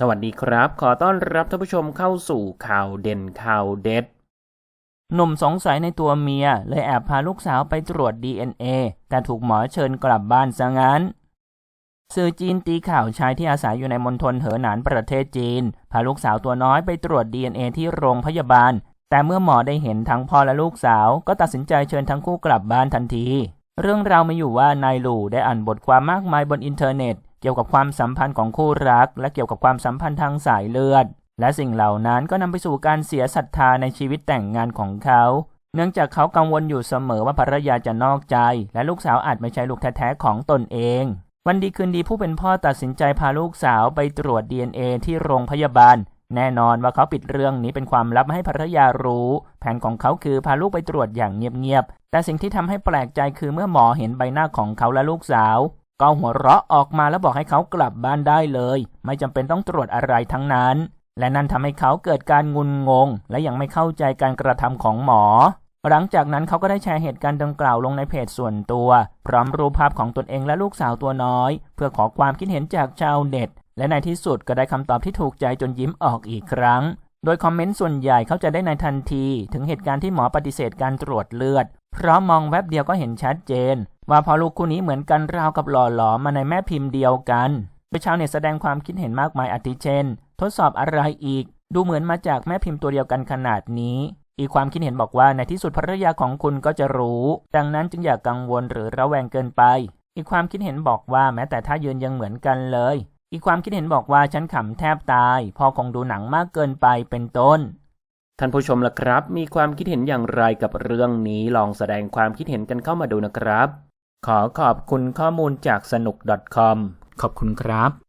สวัสดีครับ ขอต้อนรับท่านผู้ชมเข้าสู่ข่าวเด่นข่าวเด็ด หนุ่มสงสัยในตัวเมีย เลยแอบพาลูกสาวไปตรวจ DNA แต่ถูกหมอเชิญกลับบ้านซะงั้น สื่อจีนตีข่าวชายที่อาศัยอยู่ในมณฑลเหอหนานประเทศจีน พาลูกสาวตัวน้อยไปตรวจ DNA ที่โรงพยาบาล แต่เมื่อหมอได้เห็นทั้งพ่อและลูกสาว ก็ตัดสินใจเชิญทั้งคู่กลับบ้านทันที เรื่องราวมาอยู่ว่านายหลู่ได้อ่านบทความมากมายบนอินเทอร์เน็ต เกี่ยวกับความสัมพันธ์ของคู่รัก และเกี่ยวกับความสัมพันธ์ทางสายเลือด และสิ่งเหล่านั้นก็นำไปสู่การเสียศรัทธาในชีวิตแต่งงานของเขา เนื่องจากเขากังวลอยู่เสมอว่าภรรยาจะนอกใจ และลูกสาวอาจไม่ใช่ลูกแท้ๆของตนเอง วันดีคืนดีผู้เป็นพ่อตัดสินใจพาลูกสาวไปตรวจ DNA ที่โรงพยาบาลแน่นอนว่าเขาปิดเรื่องนี้เป็นความลับให้ภรรยารู้ แผนของเขาคือพาลูกไปตรวจอย่างเงียบๆ แต่สิ่งที่ทำให้แปลกใจคือเมื่อหมอเห็นใบหน้าของเขาและลูกสาว ก็หัวเราะออกมาแล้วบอกให้เขากลับบ้านได้เลย ไม่จำเป็นต้องตรวจอะไรทั้งนั้น และนั่นทำให้เขาเกิดการงุนงง และยังไม่เข้าใจการกระทำของหมอ หลังจากนั้นเขาก็ได้แชร์เหตุการณ์ดังกล่าวลงในเพจส่วนตัว พร้อมรูปภาพของตนเองและลูกสาวตัวน้อย เพื่อขอความคิดเห็นจากชาวเน็ต และในที่สุดก็ได้คำตอบที่ถูกใจจนยิ้มออกอีกครั้ง โดยคอมเมนต์ส่วนใหญ่เขาจะได้ในทันที ถึงเหตุการณ์ที่หมอปฏิเสธการตรวจเลือด เพราะมองแวบเดียวก็เห็นชัดเจน ว่าพอลูกคู่นี้เหมือนกันราวกับหล่อหลอมมาในแม่พิมพ์เดียวกันโดยชาวเน็ตแสดงความคิดเห็นมากมายอาทิเช่น ทดสอบอะไรอีก ดูเหมือนมาจากแม่พิมพ์ตัวเดียวกันขนาดนี้ อีกความคิดเห็นบอกว่าในที่สุดภรรยาของคุณก็จะรู้ ดังนั้นจึงอย่ากกังวลหรือระแวงเกินไป อีกความคิดเห็นบอกว่าแม้แต่ท่ายืนยังเหมือนกันเลย อีกความคิดเห็นบอกว่าฉันขำแทบตาย พอคงดูหนังมากเกินไปเป็นต้น ท่านผู้ชมล่ะครับ มีความคิดเห็นอย่างไรกับเรื่องนี้ลองแสดงความคิดเห็นกันเข้ามาดูนะครับ ขอขอบคุณข้อมูลจากสนุก .com ขอบคุณครับ